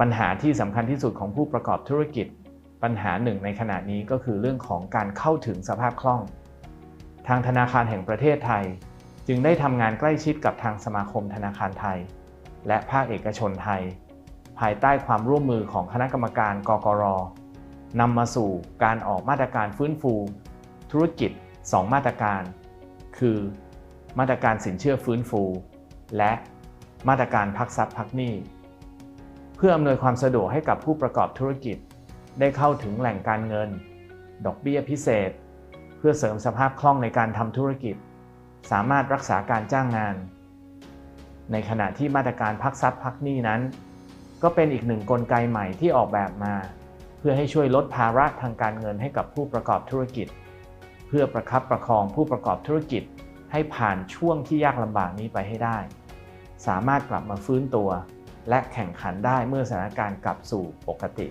ปัญหาที่สำคัญที่สุดของผู้ประกอบธุรกิจ ปัญหาหนึ่งในขณะนี้ก็คือเรื่องของการเข้าถึงสภาพคล่อง ทางธนาคารแห่งประเทศไทย จึงได้ทำงานใกล้ชิดกับทางสมาคมธนาคารไทย และภาคเอกชนไทย ภายใต้ความร่วมมือของคณะกรรมการกกรนำมาสู่การออกมาตรการฟื้นฟู ธุรกิจ 2 มาตรการ คือ มาตรการสินเชื่อฟื้นฟู และมาตรการพักทรัพย์พักหนี้ เพื่ออำนวยความสะดวกให้กับผู้ประกอบธุรกิจ ได้เข้าถึงแหล่งการเงิน ดอกเบี้ยพิเศษ เพื่อเสริมสภาพคล่องในการทำธุรกิจ สามารถรักษาการจ้างงาน ในขณะที่มาตรการพักทรัพย์พักหนี้นั้น ก็เป็นอีกหนึ่งกลไกใหม่ที่ออกแบบมา เพื่อให้ช่วยลดภาระทางการเงินให้กับผู้ประกอบธุรกิจ เพื่อประคับประคองผู้ประกอบธุรกิจให้ผ่านช่วงที่ยากลำบากนี้ไปให้ได้ สามารถกลับมาฟื้นตัว และแข่งขันได้เมื่อสถานการณ์กลับสู่ปกติ